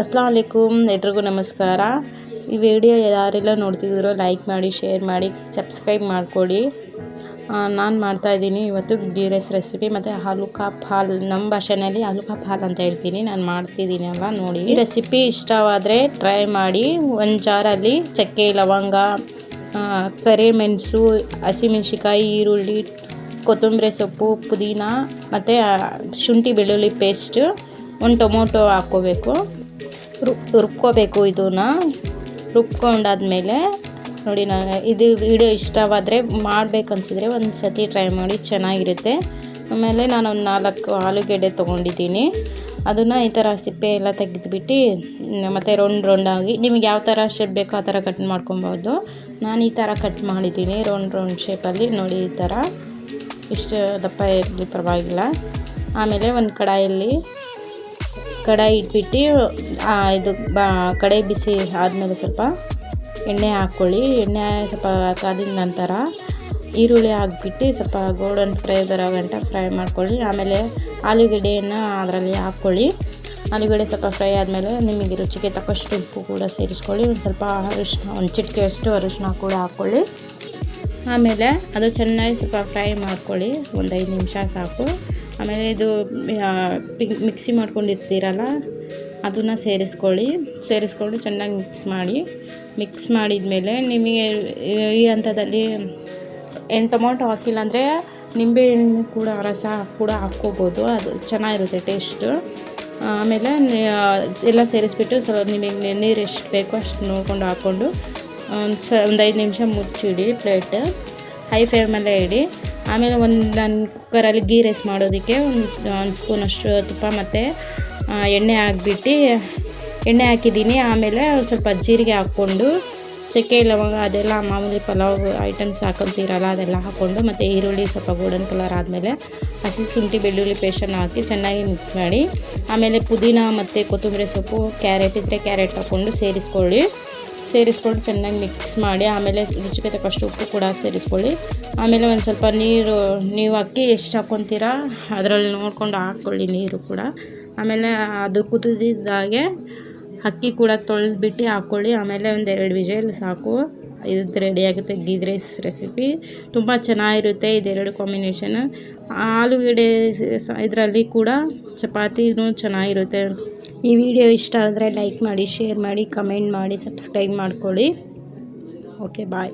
ಅಸ್ಲಾಮಲೈಕುಮ್, ಎಲ್ರಿಗೂ ನಮಸ್ಕಾರ. ಈ ವಿಡಿಯೋ ಯಾರೆಲ್ಲ ನೋಡ್ತಿದ್ದೀರೋ ಲೈಕ್ ಮಾಡಿ, ಶೇರ್ ಮಾಡಿ, ಸಬ್ಸ್ಕ್ರೈಬ್ ಮಾಡಿಕೊಡಿ. ನಾನು ಮಾಡ್ತಾಯಿದ್ದೀನಿ ಇವತ್ತು ಗೀ ರೈಸ್ ರೆಸಿಪಿ ಮತ್ತು ಹಾಲು ಕಾಪ್ ಹಾಲು ನಮ್ಮ ಭಾಷೆಯಲ್ಲಿ ಹಾಲು ಕಾಪ್ ಅಂತ ಹೇಳ್ತೀನಿ. ನಾನು ಮಾಡ್ತಿದ್ದೀನಿ ಅಲ್ಲ ನೋಡಿ. ಈ ರೆಸಿಪಿ ಇಷ್ಟವಾದರೆ ಟ್ರೈ ಮಾಡಿ. ಒಂದು ಜಾರಲ್ಲಿ ಚಕ್ಕೆ, ಲವಂಗ ಕರಿಮೆಣಸು ಹಸಿಮೆಣ್ಸಿಕಾಯಿ ಈರುಳ್ಳಿ, ಕೊತ್ತಂಬರಿ ಸೊಪ್ಪು, ಪುದೀನ ಮತ್ತು ಶುಂಠಿ ಬೆಳ್ಳುಳ್ಳಿ ಪೇಸ್ಟ್, ಒಂದು ಟೊಮೊಟೊ ಹಾಕ್ಕೋಬೇಕು. ರುಬ್ ರುಬ್ಕೋಬೇಕು ಇದನ್ನು. ರುಬ್ಕೊಂಡಾದ್ಮೇಲೆ ನೋಡಿ ನಾನು ಇದು ವಿಡಿಯೋ ಇಷ್ಟವಾದರೆ ಮಾಡ್ಬೇಕು ಅನ್ಸಿದ್ರೆ ಒಂದು ಸತಿ ಟ್ರೈ ಮಾಡಿ ಚೆನ್ನಾಗಿರುತ್ತೆ. ಆಮೇಲೆ ನಾನು ಒಂದು ನಾಲ್ಕು ಆಲೂಗೆಡ್ಡೆ ತೊಗೊಂಡಿದ್ದೀನಿ. ಅದನ್ನು ಈ ಥರ ಸಿಪ್ಪೆ ಎಲ್ಲ ತೆಗೆದುಬಿಟ್ಟು, ಮತ್ತು ರೌಂಡ್ ರೌಂಡಾಗಿ, ನಿಮಗೆ ಯಾವ ಥರ ಶೇಪ್ ಬೇಕೋ ಆ ಥರ ಕಟ್ ಮಾಡ್ಕೊಬೋದು. ನಾನು ಈ ಥರ ಕಟ್ ಮಾಡಿದ್ದೀನಿ, ರೌಂಡ್ ರೌಂಡ್ ಶೇಪಲ್ಲಿ ನೋಡಿ ಈ ಥರ ಇಷ್ಟು ದಪ್ಪ ಇರಲಿ ಪರವಾಗಿಲ್ಲ. ಆಮೇಲೆ ಒಂದು ಕಡಾಯಲ್ಲಿ ಕಡಾಯಿ ಇಟ್ಬಿಟ್ಟು ಇದು ಬಾ ಕಡಾಯಿ ಬಿಸಿ ಆದಮೇಲೆ ಸ್ವಲ್ಪ ಎಣ್ಣೆ ಹಾಕ್ಕೊಳ್ಳಿ. ಎಣ್ಣೆ ಸ್ವಲ್ಪ ಕಾದಿದ ನಂತರ ಈರುಳ್ಳಿ ಹಾಕ್ಬಿಟ್ಟು ಸ್ವಲ್ಪ ಗೋಲ್ಡನ್ ಫ್ರೈ ಬರೋ ಗಂಟ ಫ್ರೈ ಮಾಡ್ಕೊಳ್ಳಿ. ಆಮೇಲೆ ಆಲೂಗಡ್ಡೆಯನ್ನು ಅದರಲ್ಲಿ ಹಾಕ್ಕೊಳ್ಳಿ. ಆಲೂಗಡ್ಡೆ ಸ್ವಲ್ಪ ಫ್ರೈ ಆದಮೇಲೆ ನಿಮಗೆ ರುಚಿಗೆ ತಕ್ಕಷ್ಟು ಉಪ್ಪು ಕೂಡ ಸೇರಿಸ್ಕೊಳ್ಳಿ. ಒಂದು ಸ್ವಲ್ಪ ಅರಿಶಿನ ಒಂದು ಚಿಟಿಕೆಯಷ್ಟು ಅರಿಶಿನ ಕೂಡ ಹಾಕ್ಕೊಳ್ಳಿ. ಆಮೇಲೆ ಅದು ಚೆನ್ನಾಗಿ ಸ್ವಲ್ಪ ಫ್ರೈ ಮಾಡ್ಕೊಳ್ಳಿ. ಒಂದು ಐದು ನಿಮಿಷ ಸಾಕು. ಆಮೇಲೆ ಇದು ಪಿಂಕ್ ಮಿಕ್ಸಿ ಮಾಡ್ಕೊಂಡಿರ್ತೀರಲ್ಲ, ಅದನ್ನು ಸೇರಿಸ್ಕೊಳ್ಳಿ. ಸೇರಿಸ್ಕೊಂಡು ಚೆನ್ನಾಗಿ ಮಿಕ್ಸ್ ಮಾಡಿ, ಮಿಕ್ಸ್ ಮಾಡಿದ ಮೇಲೆ ನಿಮಗೆ, ಈ ಹಂತದಲ್ಲಿ ಏನು ಟೊಮೊಟೊ ಹಾಕಿಲ್ಲ ಅಂದರೆ ನಿಂಬೆಹಣ್ಣು ಕೂಡ, ರಸ ಕೂಡ ಹಾಕ್ಕೋಬೋದು. ಅದು ಚೆನ್ನಾಗಿರುತ್ತೆ ಟೇಸ್ಟು. ಆಮೇಲೆ ಎಲ್ಲ ಸೇರಿಸ್ಬಿಟ್ಟು ಸ್ವಲ್ಪ ನಿಮಗೆ ನೀರು ಎಷ್ಟು ಬೇಕೋ ಅಷ್ಟು ನೋಡ್ಕೊಂಡು ಹಾಕ್ಕೊಂಡು, ಒಂದು ಸ, ಒಂದು ಐದು ನಿಮಿಷ ಮುಚ್ಚಿಡಿ ಪ್ಲೇಟ್. ಹೈ ಫ್ಲೇಮಲ್ಲೇ ಇಡಿ. ಆಮೇಲೆ ಒಂದು ನಾನು ಕುಕ್ಕರಲ್ಲಿ ಗೀ ರೈಸ್ ಮಾಡೋದಕ್ಕೆ ಒಂದು ಒಂದು ಸ್ಪೂನಷ್ಟು ತುಪ್ಪ ಮತ್ತು ಎಣ್ಣೆ ಹಾಕ್ಬಿಟ್ಟು, ಎಣ್ಣೆ ಹಾಕಿದ್ದೀನಿ. ಆಮೇಲೆ ಸ್ವಲ್ಪ ಜೀರಿಗೆ ಹಾಕ್ಕೊಂಡು, ಚಕ್ಕೆ, ಲವಂಗ, ಅದೆಲ್ಲ ಮಾಮೂಲಿ ಪಲಾವ್ ಐಟಮ್ಸ್ ಹಾಕೊತೀರಲ್ಲ, ಅದೆಲ್ಲ ಹಾಕ್ಕೊಂಡು ಮತ್ತು ಈರುಳ್ಳಿ ಸ್ವಲ್ಪ ಗೋಲ್ಡನ್ ಕಲರ್ ಆದಮೇಲೆ ಹಸಿ ಶುಂಠಿ, ಬೆಳ್ಳುಳ್ಳಿ ಪೇಸ್ಟನ್ನು ಹಾಕಿ ಚೆನ್ನಾಗಿ ಮಿಕ್ಸ್ ಮಾಡಿ, ಆಮೇಲೆ ಪುದೀನ ಮತ್ತು ಕೊತ್ತಂಬರಿ ಸೊಪ್ಪು ಕ್ಯಾರೆಟ್ ಇದ್ದರೆ ಕ್ಯಾರೆಟ್ ಹಾಕ್ಕೊಂಡು ಸೇರಿಸ್ಕೊಳ್ಳಿ. ಸೇರಿಸ್ಕೊಂಡು ಚೆನ್ನಾಗಿ ಮಿಕ್ಸ್ ಮಾಡಿ, ಆಮೇಲೆ ರುಚಿಗೆ ತಕ್ಕಷ್ಟು ಉಪ್ಪು ಕೂಡ ಸೇರಿಸ್ಕೊಳ್ಳಿ. ಆಮೇಲೆ ಒಂದು ಸ್ವಲ್ಪ ನೀರು, ನೀವು ಅಕ್ಕಿ ಎಷ್ಟು ಹಾಕ್ಕೊತೀರಾ, ಅದರಲ್ಲಿ ನೋಡ್ಕೊಂಡು ಹಾಕ್ಕೊಳ್ಳಿ ನೀರು ಕೂಡ. ಆಮೇಲೆ ಅದು ಕುದಿದಾಗೆ ಅಕ್ಕಿ ಕೂಡ ತೊಳೆದ್ಬಿಟ್ಟು ಹಾಕ್ಕೊಳ್ಳಿ. ಆಮೇಲೆ ಒಂದು ಎರಡು ವಿಜಯಲ್ಲಿ ಸಾಕು. ಇದು ರೆಡಿಯಾಗುತ್ತೆ ಗೀದ್ ರೈಸ್ ರೆಸಿಪಿ ತುಂಬ ಚೆನ್ನಾಗಿರುತ್ತೆ ಇದೆರಡು ಕಾಂಬಿನೇಷನ್ ಆಲೂಗಡ್ಡೆ ಇದರಲ್ಲಿ ಕೂಡ ಚಪಾತಿನೂ ಚೆನ್ನಾಗಿರುತ್ತೆ. ಈ ವಿಡಿಯೋ ಇಷ್ಟ ಆದರೆ ಲೈಕ್ ಮಾಡಿ ಶೇರ್ ಮಾಡಿ ಕಮೆಂಟ್ ಮಾಡಿ ಸಬ್ಸ್ಕ್ರೈಬ್ ಮಾಡ್ಕೊಳ್ಳಿ. Okay bye.